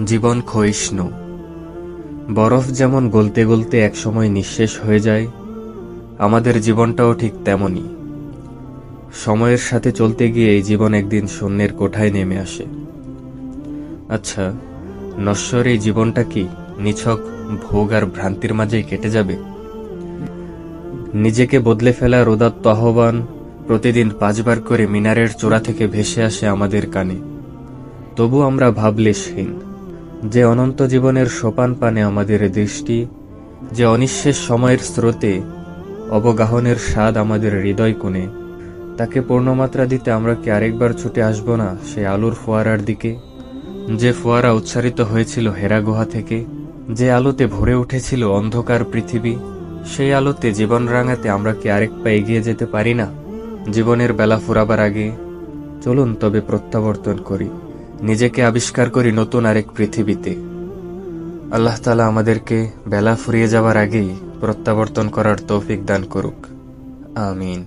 জীবন ক্ষয়িষ্ণু। বরফ যেমন গলতে গলতে একসময় নিঃশেষ হয়ে যায়, আমাদের জীবনটাও ঠিক তেমনই। সময়ের সাথে চলতে গিয়ে এই জীবন একদিন শূন্যের কোঠায় নেমে আসে। আচ্ছা নশ্বর এই জীবনটা কি নিছক ভোগ আর ভ্রান্তির মাঝেই কেটে যাবে? নিজেকে বদলে ফেলার উদাত্ত আহ্বান প্রতিদিন পাঁচবার করে মিনারের চূড়া থেকে ভেসে আসে আমাদের কানে। তবু আমরা ভাবলেশহীন। যে অনন্ত জীবনের সোপান পানে আমাদের দৃষ্টি, যে অনিঃশেষ সময়ের স্রোতে অবগাহনের স্বাদ আমাদের হৃদয় কোণে, তাকে পূর্ণমাত্রা দিতে আমরা কি আরেকবার ছুটে আসব না সেই আলোর ফোয়ারার দিকে? যে ফোয়ারা উচ্চারিত হয়েছিল হেরা গুহা থেকে, যে আলোতে ভরে উঠেছিল অন্ধকার পৃথিবী, সেই আলোতে জীবন রাঙাতে আমরা কি আরেক পা এগিয়ে যেতে পারি না? জীবনের বেলা ফুরাবার আগে চলুন তবে প্রত্যাবর্তন করি। নিজেকে আবিষ্কার করি নতুন আরেক পৃথিবীতে। আল্লাহ তালা আমাদেরকে বেলা ফুরিয়ে যাওয়ার আগেই প্রত্যাবর্তন করার তৌফিক দান করুক। আমিন।